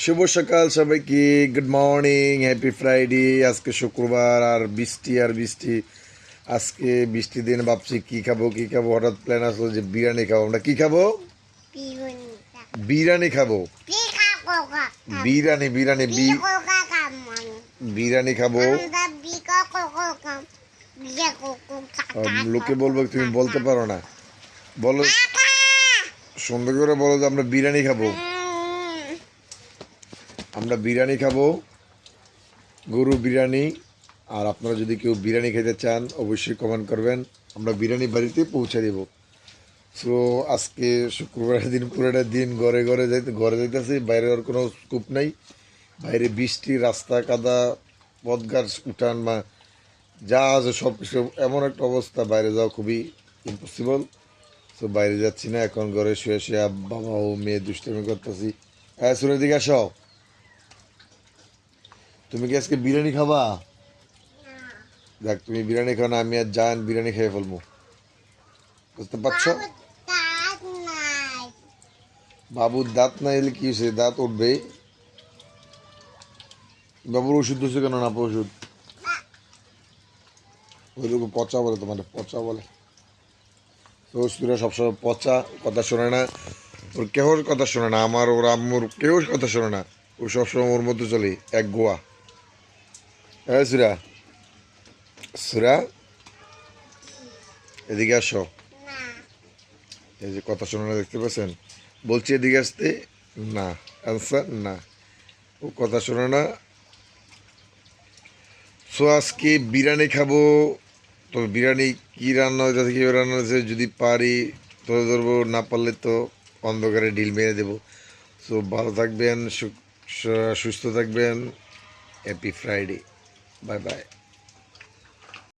শুভ সকাল সবাইকে। Good morning happy Friday আজকে শুক্রবার আর বৃষ্টি আর বৃষ্টি। আজকে বৃষ্টি দিন ভাবছি কী খাব কী খাব? হঠাৎ প্ল্যান আসলো যে বিরিয়ানি খাব। আমরা কী খাব? বিরিয়ানি। খাব। বিরিয়ানি বিরিয়ানি বিরিয়ানি খাব। লোকে বলব তুমি বলতে পারো না। বলো। সুন্দর করে বলো যে আমরা বিরিয়ানি খাব। আমরা বিরিয়ানি খাব গরু বিরিয়ানি, আর আপনারা যদি কেউ বিরিয়ানি খেতে চান, অবশ্যই কমেন্ট করবেন। আমরা বিরিয়ানি বাড়িতে পৌঁছে দেব। সো আজকে শুক্রবারের দিন পুরোটা দিন ঘরে ঘরে যাইতে ঘরে যাইতেছি, বাইরে আর কোনো স্কুপ নাই। বাইরে বৃষ্টি, রাস্তা কাদা, পথঘাট, উঠান বা যা আছে সব কিছু এমন একটা অবস্থা, বাইরে যাওয়া খুবই ইম্পসিবল তো বাইরে যাচ্ছি না, এখন ঘরে শুয়ে শুয়ে বাবা ও মেয়ে দুষ্টামি করতেছি। হ্যাঁ সুরের দিকে আসো। তুমি কি আজকে বিরিয়ানি খাবা? দেখ তুমি বিরিয়ানি খাও না আমি আর জান বিরিয়ানি খেয়ে ফেলব। বুঝতে পারছ? বাবুর দাঁত না এলে কি হয়েছে? দাঁত উঠবে। বাবুর ওষুধ দিচ্ছে কেন না ওষুধ? ওইরকম পচা বলে তোমার পচা বলে। তো সুরা সবসময় পচা কথা শোনে না। ওর কেহর কথা শোনে না আমার ওর আম্মুর কেউ কথা শোনে না। ও সবসময় ওর মধ্যে চলে এক গোয়া। হ্যাঁ সুরা সুরা এদিকে আসো। এই যে কথা শোনে না দেখতে পাচ্ছেন? বলছি এদিকে আসতে? না। অ্যান্সার না। ও কথা শোনে না। সো আজকে বিরিয়ানি খাব। তো বিরিয়ানি কী রান্না হয়েছে কীভাবে রান্না হয়েছে। যদি পারি ধরে ধরবো। না পারলে তো অন্ধকারে ডিল মেরে দেবো। সো ভালো থাকবেন সুস্থ থাকবেন। Happy Friday Bye bye.